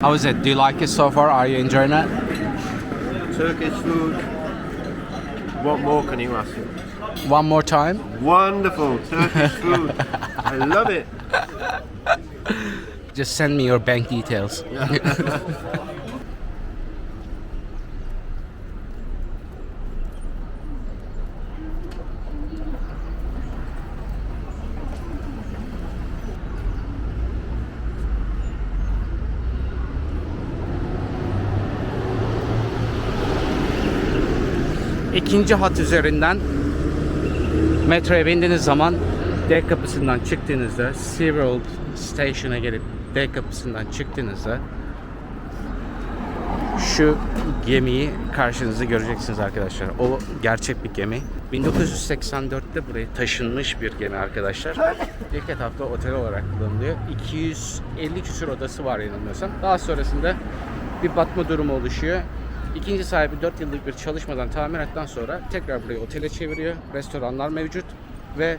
How is it? Do you like it so far? Are you enjoying it? Turkish food. What more can you ask? for? One more time. Wonderful Turkish food. I love it. Just send me your bank details. İkinci hat üzerinden metroya bindiğiniz zaman D kapısından çıktığınızda SeaWorld Station'a gelip D kapısından çıktığınızda şu gemiyi karşınızda göreceksiniz arkadaşlar. O gerçek bir gemi. 1984'te buraya taşınmış bir gemi arkadaşlar. İlk etapta otel olarak kullanılıyor. 250 küsur odası var yanılmıyorsam. Daha sonrasında bir batma durumu oluşuyor. İkinci sahibi 4 yıllık bir çalışmadan tamirattan sonra tekrar burayı otele çeviriyor. Restoranlar mevcut ve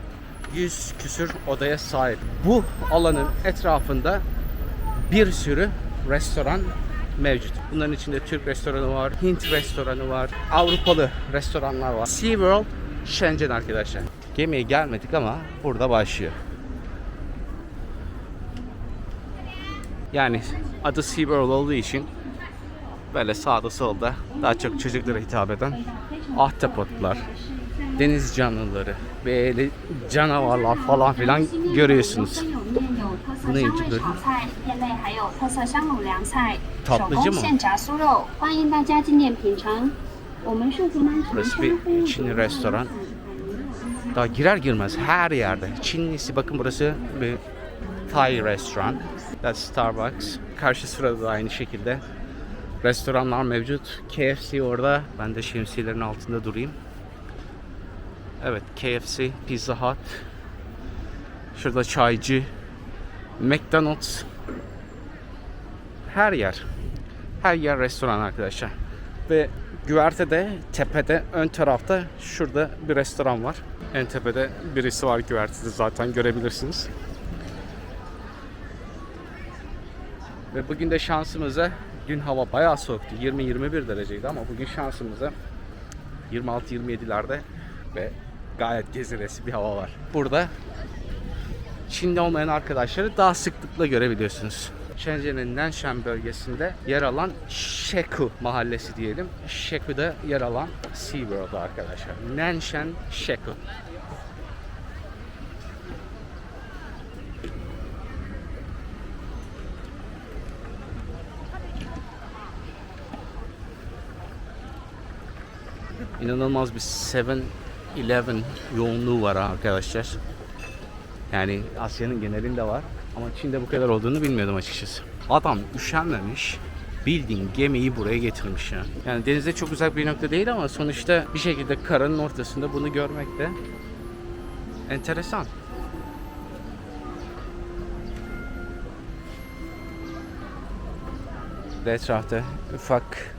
100 küsür odaya sahip. Bu alanın etrafında bir sürü restoran mevcut. Bunların içinde Türk restoranı var, Hint restoranı var, Avrupalı restoranlar var. SeaWorld Shenzhen arkadaşlar. Gemiye gelmedik ama burada başlıyor. Yani adı SeaWorld olduğu için böyle sağda solda daha çok çocuklara hitap eden ahtapotlar, deniz canlıları, böyle canavarlar falan filan görüyorsunuz. Bu ne böyle? Tatlıcı mı? Burası bir Çinli restoran. Daha girer girmez her yerde. Çinlisi bakın burası bir Thai restoran. That's Starbucks. Karşı sırada da aynı şekilde restoranlar mevcut. KFC orada. Ben de şemsiyelerin altında durayım. Evet KFC, Pizza Hut. Şurada çaycı. McDonald's. Her yer. Her yer restoran arkadaşlar. Ve güvertede, tepede, ön tarafta şurada bir restoran var. En tepede birisi var güvertede zaten görebilirsiniz. Ve bugün de şansımıza dün hava bayağı soğuktu. 20-21 dereceydi ama bugün şansımıza 26-27'lerde ve gayet geziresi bir hava var. Burada Çin'de olmayan arkadaşları daha sıklıkla görebiliyorsunuz. Shenzhen'in Nanshan bölgesinde yer alan Sheku mahallesi diyelim. Sheku'da yer alan SeaWorld arkadaşlar. Nanshan Sheku. İnanılmaz bir 7-Eleven yoğunluğu var arkadaşlar. Yani Asya'nın genelinde var. Ama Çin'de bu kadar olduğunu bilmiyordum açıkçası. Adam üşenmemiş. Bildiğin gemiyi buraya getirmiş ya. Yani denize çok uzak bir nokta değil ama sonuçta bir şekilde karanın ortasında bunu görmek de enteresan. Etrafta ufak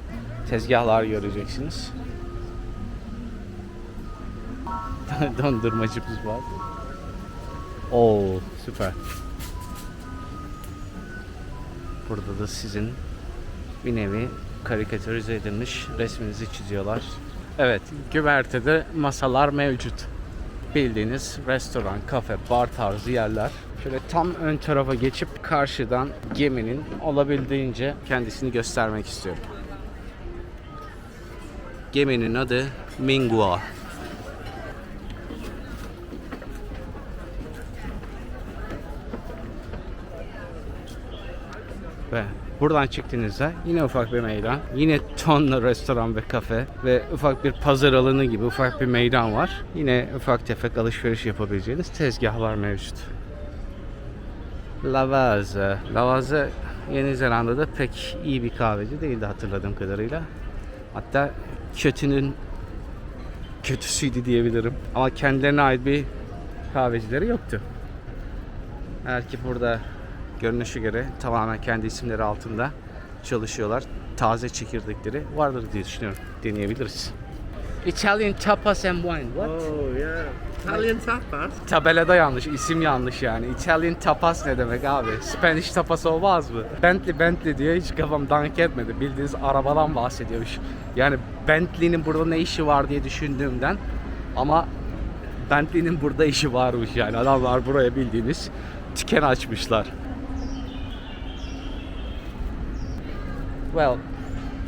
tezgahlar göreceksiniz. Dondurmacımız var. Oo süper. Burada da sizin bir nevi karikatürize edilmiş resminizi çiziyorlar. Evet, güvertede masalar mevcut. Bildiğiniz restoran, kafe, bar tarzı yerler. Şöyle tam ön tarafa geçip karşıdan geminin olabildiğince kendisini göstermek istiyorum. Geminin adı Minghua. Ve buradan çıktığınızda yine ufak bir meydan. Yine tonla restoran ve kafe ve ufak bir pazar alanı gibi ufak bir meydan var. Yine ufak tefek alışveriş yapabileceğiniz tezgahlar mevcut. Lavaze. Lavaze Yeni Zelanda'da pek iyi bir kahveci değildi hatırladığım kadarıyla. Hatta kötünün kötüsüydü diyebilirim. Ama kendilerine ait bir kahvecileri yoktu. Eğer ki burada görünüşe göre tamamen kendi isimleri altında çalışıyorlar. Taze çekirdekleri vardır diye düşünüyorum. Deneyebiliriz. Italian tapas and wine. What? Oh yeah. Italian tapas. Tabelada yanlış, isim yanlış yani. Italian tapas ne demek abi? Spanish tapas olmaz mı? Bentley Bentley diye hiç kafam dank etmedi. Bildiğiniz arabadan bahsediyormuş. Yani Bentley'nin burada ne işi var diye düşündüğümden ama Bentley'nin burada işi varmış yani. Adamlar buraya bildiğiniz tüken açmışlar. Well,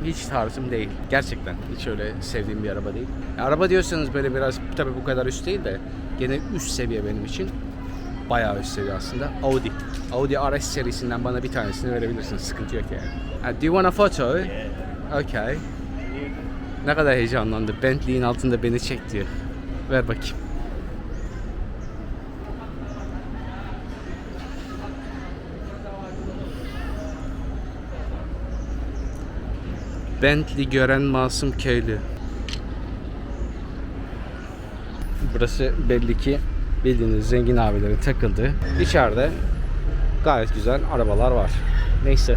hiç tarzım değil. Gerçekten hiç öyle sevdiğim bir araba değil. Araba diyorsanız böyle biraz tabii bu kadar üst değil de gene üst seviye benim için. Bayağı üst seviye aslında. Audi. Audi RS serisinden bana bir tanesini verebilirsiniz. Sıkıntı yok yani. Do you want a photo? Okay. Ne kadar heyecanlandı. Bentley'in altında beni çek diyor. Ver bakayım. Bentley gören masum köylü. Burası belli ki bildiğiniz zengin abilerin takıldığı. İçeride gayet güzel arabalar var. Neyse.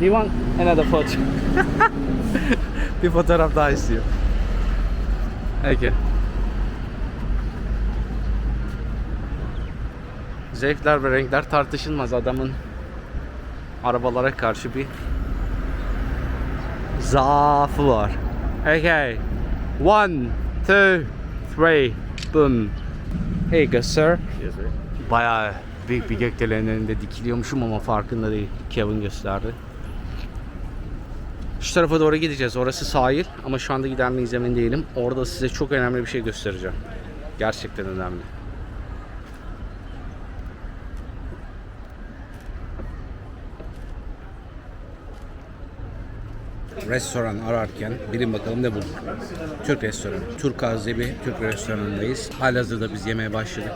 Do you want another photo? bir fotoğraf daha istiyor. Peki. Zevkler ve renkler tartışılmaz adamın arabalara karşı bir zaafı var. Okay. One, two, three, boom. Here you go sir. Yes, sir. Bayağı büyük bir gökdelenin önünde dikiliyormuşum ama farkında değil. Kevin gösterdi. Şu tarafa doğru gideceğiz. Orası sahil ama şu anda miyiz emin değilim. Orada size çok önemli bir şey göstereceğim. Gerçekten önemli. Restoran ararken bilin bakalım ne bulduk. Türk restoranı. Turkaz diye bir Türk restoranındayız. Halihazırda biz yemeye başladık.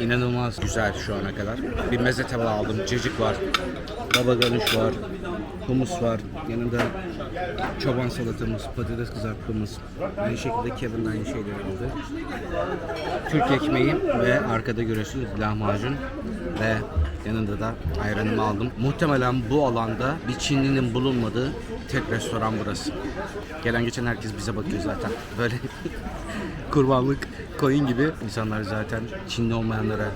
İnanılmaz güzel şu ana kadar. Bir meze tabağı aldım. Cacık var. Baba ganoush var. Humus var. Yanında çoban salatamız, patates kızartmamız. Aynı şekilde Kevin aynı şeyleri aldı. Türk ekmeği ve arkada görüyorsunuz lahmacun ve yanında da ayranımı aldım. Muhtemelen bu alanda bir Çinlinin bulunmadığı tek restoran burası. Gelen geçen herkes bize bakıyor zaten. Böyle kurbanlık koyun gibi insanlar zaten Çinli olmayanlara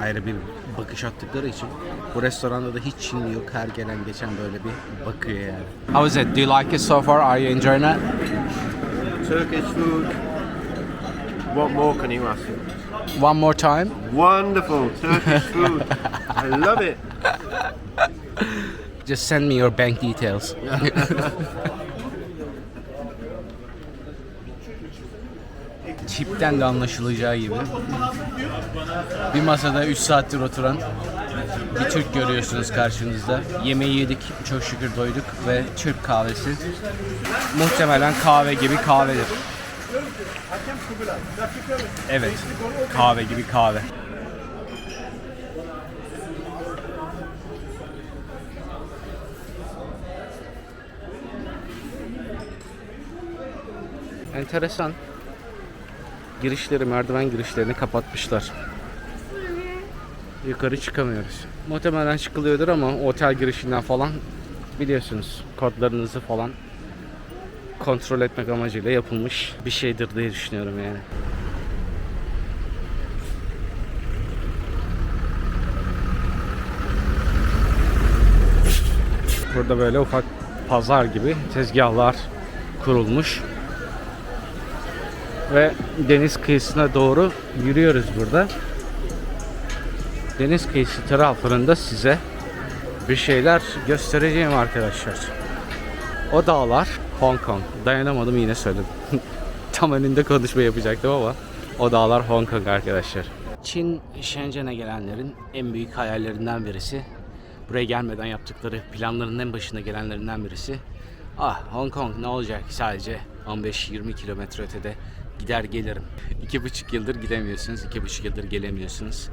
ayrı bir bakış attıkları için bu restoranda da hiç Çinli yok. Her gelen geçen böyle bir bakıyor yani. How is it? Do you like it so far? Are you enjoying it? Turkish food. What more can you ask? One more time. Wonderful Turkish food. I love it. Just send me your bank details. Tipten de anlaşılacağı gibi. Bir masada 3 saattir oturan bir Türk görüyorsunuz karşınızda. Yemeği yedik, çok şükür doyduk ve Türk kahvesi. Muhtemelen kahve gibi kahvedir. Evet, kahve gibi kahve. Enteresan. Girişleri, merdiven girişlerini kapatmışlar. Yukarı çıkamıyoruz. Muhtemelen çıkılıyordur ama otel girişinden falan biliyorsunuz kodlarınızı falan kontrol etmek amacıyla yapılmış bir şeydir diye düşünüyorum yani. Burada böyle ufak pazar gibi tezgahlar kurulmuş. Ve deniz kıyısına doğru yürüyoruz burada. Deniz kıyısı taraflarında size bir şeyler göstereceğim arkadaşlar. O dağlar Hong Kong. Dayanamadım yine söyledim. Tam önünde konuşma yapacaktım ama o dağlar Hong Kong arkadaşlar. Çin Shenzhen'e gelenlerin en büyük hayallerinden birisi. Buraya gelmeden yaptıkları planların en başına gelenlerinden birisi. Ah Hong Kong ne olacak sadece 15-20 kilometre ötede gider gelirim. İki buçuk yıldır gidemiyorsunuz, iki buçuk yıldır gelemiyorsunuz.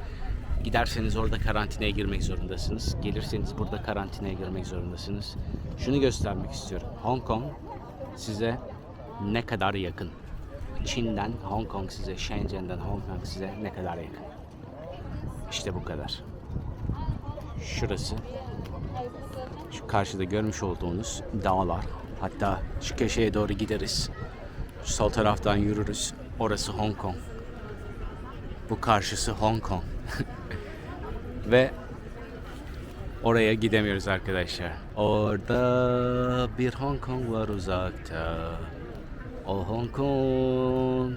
Giderseniz orada karantinaya girmek zorundasınız. Gelirseniz burada karantinaya girmek zorundasınız. Şunu göstermek istiyorum. Hong Kong size ne kadar yakın. Çin'den Hong Kong size, Shenzhen'den Hong Kong size ne kadar yakın. İşte bu kadar. Şurası. Şu karşıda görmüş olduğunuz dağlar. Hatta şu köşeye doğru gideriz. Sol taraftan yürürüz. Orası Hong Kong. Bu karşısı Hong Kong. Ve oraya gidemiyoruz arkadaşlar. Orada bir Hong Kong var uzakta. O Hong Kong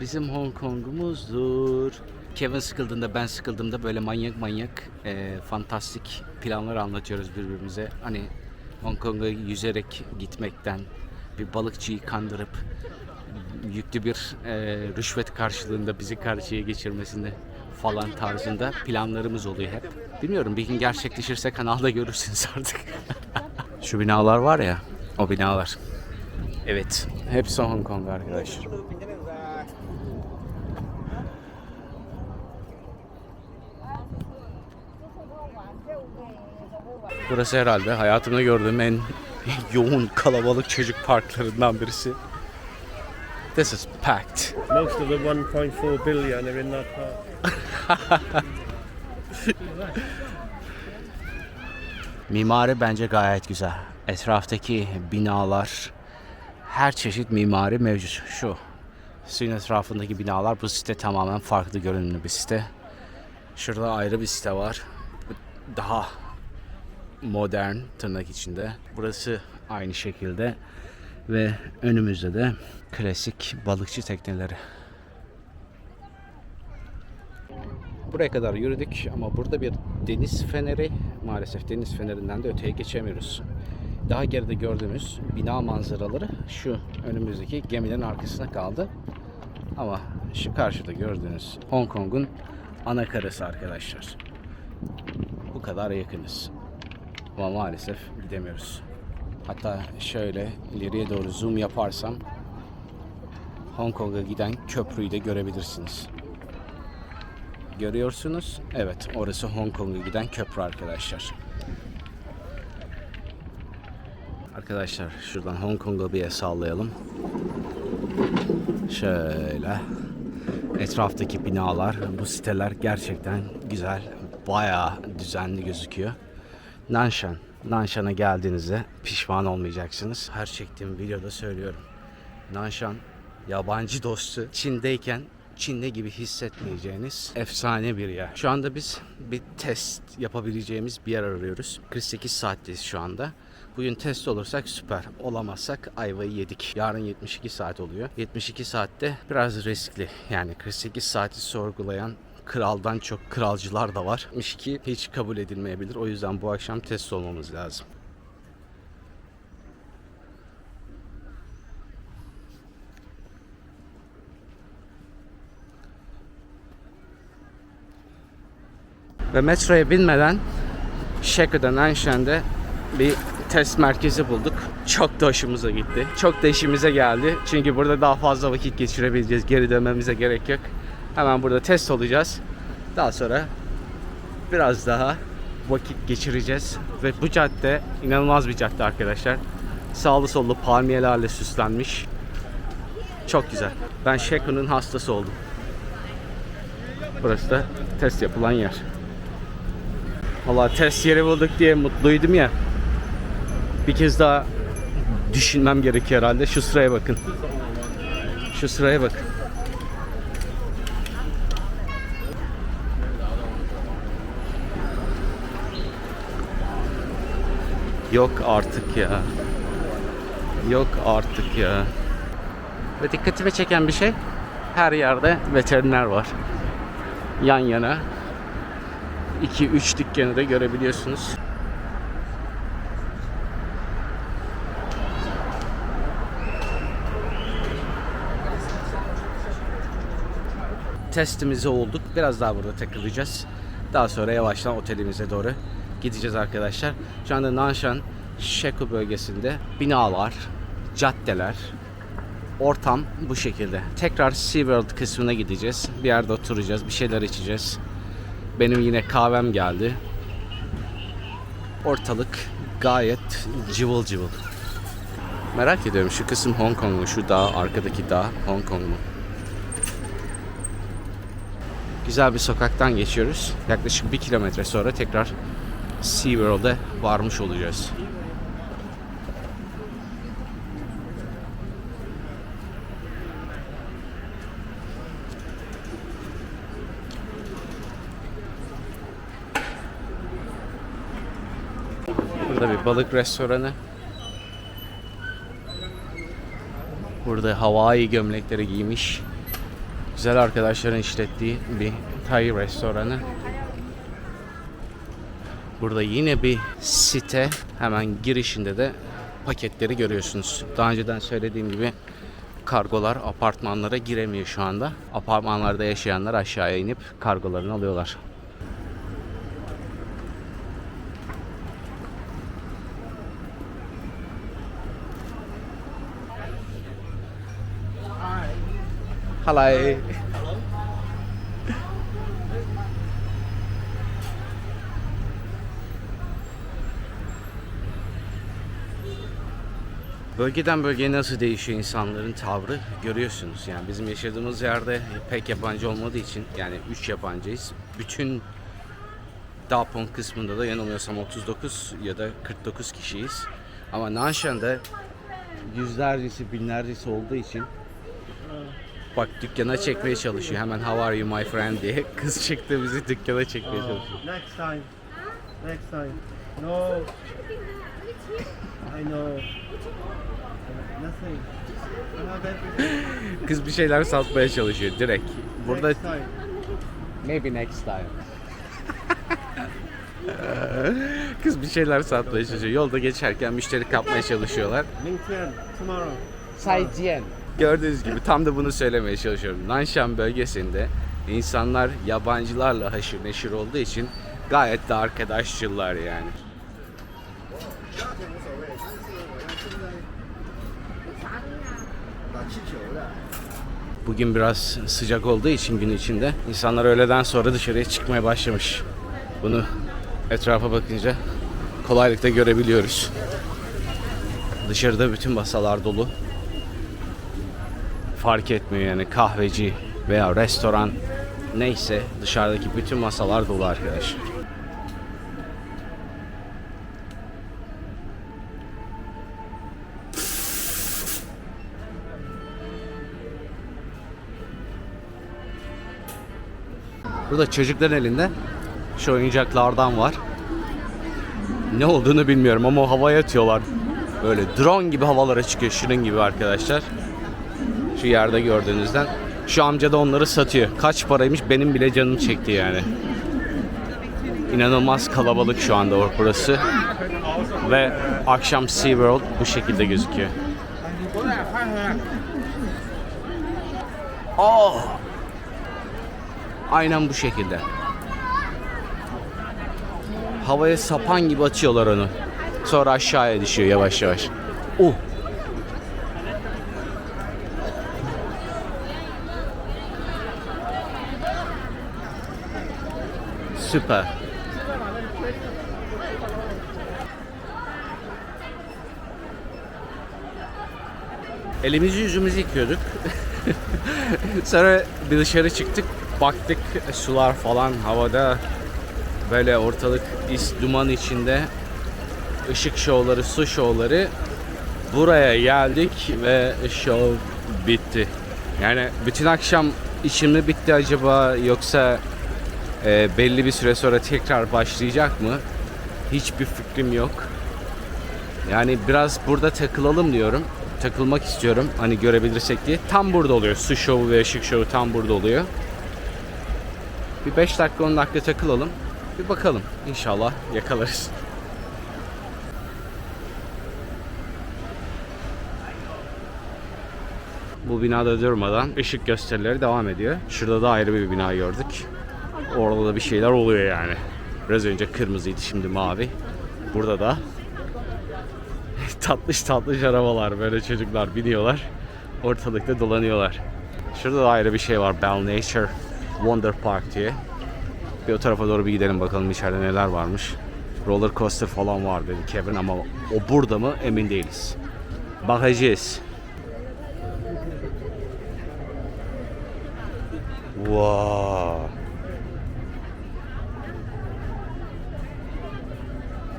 bizim Hong Kong'umuzdur. Kevin sıkıldığında ben sıkıldığımda böyle manyak manyak e, fantastik planlar anlatıyoruz birbirimize. Hani Hong Kong'a yüzerek gitmekten bir balıkçıyı kandırıp yüklü bir e, rüşvet karşılığında bizi karşıya geçirmesinde falan tarzında planlarımız oluyor hep. Bilmiyorum bir gün gerçekleşirse kanalda görürsünüz artık. Şu binalar var ya o binalar. Evet hepsi Hong Kong arkadaşlar. Burası herhalde hayatımda gördüğüm en yoğun kalabalık çocuk parklarından birisi. This is packed. Most of the 1.4 billion are in that park. Mimari bence gayet güzel. Etraftaki binalar, her çeşit mimari mevcut. Şu suyun etrafındaki binalar bu site tamamen farklı görünümlü bir site. Şurada ayrı bir site var. Daha modern tırnak içinde. Burası aynı şekilde ve önümüzde de klasik balıkçı tekneleri. Buraya kadar yürüdük ama burada bir deniz feneri maalesef deniz fenerinden de öteye geçemiyoruz. Daha geride gördüğümüz bina manzaraları şu önümüzdeki geminin arkasına kaldı. Ama şu karşıda gördüğünüz Hong Kong'un ana karası arkadaşlar. Bu kadar yakınız. Ama maalesef gidemiyoruz. Hatta şöyle ileriye doğru zoom yaparsam Hong Kong'a giden köprüyü de görebilirsiniz. Görüyorsunuz. Evet, orası Hong Kong'a giden köprü arkadaşlar. Arkadaşlar şuradan Hong Kong'a bir sallayalım. Şöyle. Etraftaki binalar, bu siteler gerçekten güzel. Bayağı düzenli gözüküyor. Nanshan. Nanshan'a geldiğinizde pişman olmayacaksınız. Her çektiğim videoda söylüyorum. Nanshan yabancı dostu Çin'deyken Çin'de gibi hissetmeyeceğiniz efsane bir yer. Şu anda biz bir test yapabileceğimiz bir yer arıyoruz. 48 saatteyiz şu anda. Bugün test olursak süper. Olamazsak ayvayı yedik. Yarın 72 saat oluyor. 72 saatte biraz riskli. Yani 48 saati sorgulayan kraldan çok kralcılar da var. 72 hiç kabul edilmeyebilir. O yüzden bu akşam test olmamız lazım. Ve metroya binmeden Sheku'da Nanshan'da bir test merkezi bulduk. Çok da hoşumuza gitti. Çok da işimize geldi. Çünkü burada daha fazla vakit geçirebileceğiz. Geri dönmemize gerek yok. Hemen burada test olacağız. Daha sonra biraz daha vakit geçireceğiz. Ve bu cadde inanılmaz bir cadde arkadaşlar. Sağlı sollu palmiyelerle süslenmiş. Çok güzel. Ben Sheku'nun hastası oldum. Burası da test yapılan yer. Valla test yeri bulduk diye mutluydum ya. Bir kez daha düşünmem gerekiyor herhalde. Şu sıraya bakın. Şu sıraya bakın. Yok artık ya. Yok artık ya. Ve dikkatimi çeken bir şey her yerde veteriner var. Yan yana 2-3 dükkanı da görebiliyorsunuz. Testimizi olduk. Biraz daha burada takılacağız. Daha sonra yavaştan otelimize doğru gideceğiz arkadaşlar. Şu anda Nanshan, Sheku bölgesinde binalar, caddeler, ortam bu şekilde. Tekrar SeaWorld kısmına gideceğiz. Bir yerde oturacağız, bir şeyler içeceğiz. Benim yine kahvem geldi. Ortalık gayet cıvıl cıvıl. Merak ediyorum şu kısım Hong Kong mu? Şu dağ, arkadaki dağ Hong Kong mu? Güzel bir sokaktan geçiyoruz. Yaklaşık bir kilometre sonra tekrar SeaWorld'e varmış olacağız. Burada bir balık restoranı. Burada Hawaii gömlekleri giymiş. Güzel arkadaşların işlettiği bir Thai restoranı. Burada yine bir site. Hemen girişinde de paketleri görüyorsunuz. Daha önceden söylediğim gibi kargolar apartmanlara giremiyor şu anda. Apartmanlarda yaşayanlar aşağıya inip kargolarını alıyorlar. Hello. Bölgeden bölgeye nasıl değişiyor insanların tavrı görüyorsunuz. Yani bizim yaşadığımız yerde pek yabancı olmadığı için yani 3 yabancıyız. Bütün Dapon kısmında da yanılmıyorsam 39 ya da 49 kişiyiz. Ama Nanshan'da yüzlercesi binlercesi olduğu için bak dükkana çekmeye çalışıyor. Hemen how are you my friend diye kız çıktı bizi dükkana çekmeye çalışıyor. Next time. Next time. No. I know. Nothing. Kız bir şeyler satmaya çalışıyor direkt. Burada Next time. maybe next time. Kız bir şeyler satmaya çalışıyor. Yolda geçerken müşteri kapmaya çalışıyorlar. LinkedIn. Tomorrow. Sayciyen. Gördüğünüz gibi tam da bunu söylemeye çalışıyorum. Nanshan bölgesinde insanlar yabancılarla haşır neşir olduğu için gayet de arkadaşçılar yani. Bugün biraz sıcak olduğu için gün içinde insanlar öğleden sonra dışarıya çıkmaya başlamış. Bunu etrafa bakınca kolaylıkla görebiliyoruz. Dışarıda bütün masalar dolu. Fark etmiyor yani kahveci veya restoran neyse dışarıdaki bütün masalar dolu arkadaşlar. Burada çocukların elinde şu oyuncaklardan var. Ne olduğunu bilmiyorum ama havaya atıyorlar. Böyle drone gibi havalara çıkıyor şunun gibi arkadaşlar. Şu yerde gördüğünüzden. Şu amca da onları satıyor. Kaç paraymış benim bile canım çekti yani. İnanılmaz kalabalık şu anda or- burası. Ve akşam SeaWorld bu şekilde gözüküyor. Oh! Aynen bu şekilde. Havaya sapan gibi atıyorlar onu. Sonra aşağıya düşüyor yavaş yavaş. Uh! Süper. Elimizi yüzümüzü yıkıyorduk. Sonra bir dışarı çıktık. Baktık sular falan havada. Böyle ortalık is duman içinde. ışık şovları, su şovları. Buraya geldik ve şov bitti. Yani bütün akşam işim mi bitti acaba yoksa e, belli bir süre sonra tekrar başlayacak mı? Hiçbir fikrim yok. Yani biraz burada takılalım diyorum. Takılmak istiyorum hani görebilirsek diye. Tam burada oluyor. Su şovu ve ışık şovu tam burada oluyor. Bir 5 dakika 10 dakika takılalım. Bir bakalım. İnşallah yakalarız. Bu binada durmadan ışık gösterileri devam ediyor. Şurada da ayrı bir bina gördük. Orada da bir şeyler oluyor yani. Biraz önce kırmızıydı şimdi mavi. Burada da tatlış tatlış arabalar böyle çocuklar biniyorlar. Ortalıkta dolanıyorlar. Şurada da ayrı bir şey var. Bell Nature Wonder Park diye. Bir o tarafa doğru bir gidelim bakalım içeride neler varmış. Roller coaster falan var dedi Kevin ama o burada mı emin değiliz. Bakacağız. Wow.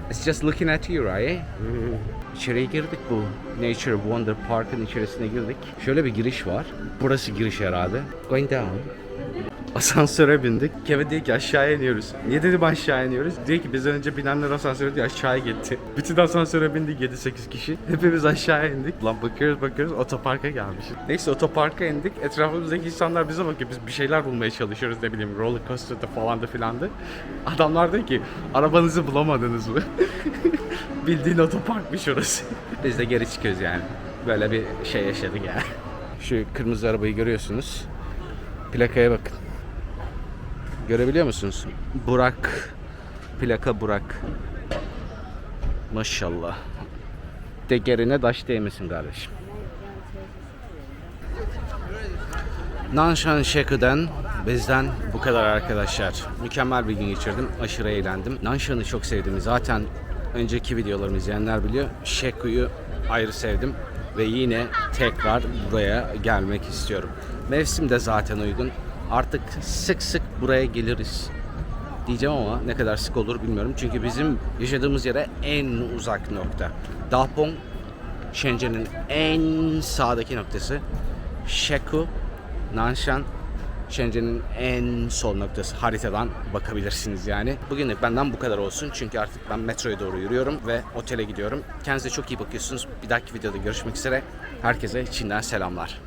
It's just looking at you, right? İçeriye girdik bu Nature Wonder Park'ın içerisine girdik. Şöyle bir giriş var. Burası giriş herhalde. Going down. Asansöre bindik. Kevin diyor ki aşağıya iniyoruz. Niye dedim aşağı iniyoruz? Diyor ki bizden önce binenler asansöre diyor aşağıya gitti. Bütün asansöre bindik 7-8 kişi. Hepimiz aşağıya indik. Lan bakıyoruz bakıyoruz otoparka gelmişiz. Neyse otoparka indik. Etrafımızdaki insanlar bize bakıyor. Biz bir şeyler bulmaya çalışıyoruz ne bileyim roller coaster'da falan da filan da. Adamlar diyor ki arabanızı bulamadınız mı? Bildiğin otoparkmış orası. Biz de geri çıkıyoruz yani. Böyle bir şey yaşadık yani. Şu kırmızı arabayı görüyorsunuz. Plakaya bakın. Görebiliyor musunuz? Burak. Plaka Burak. Maşallah. Tekerine taş değmesin kardeşim. Nanshan Sheku'dan bizden bu kadar arkadaşlar. Mükemmel bir gün geçirdim. Aşırı eğlendim. Nanshan'ı çok sevdim. Zaten önceki videolarımı izleyenler biliyor. Sheku'yu ayrı sevdim. Ve yine tekrar buraya gelmek istiyorum. Mevsim de zaten uygun. Artık sık sık buraya geliriz diyeceğim ama ne kadar sık olur bilmiyorum. Çünkü bizim yaşadığımız yere en uzak nokta. Dapong Shenzhen'in en sağdaki noktası. Sheku, Nanshan, Shenzhen'in en sol noktası. Haritadan bakabilirsiniz yani. Bugünlük benden bu kadar olsun. Çünkü artık ben metroya doğru yürüyorum ve otele gidiyorum. Kendinize çok iyi bakıyorsunuz. Bir dahaki videoda görüşmek üzere. Herkese Çin'den selamlar.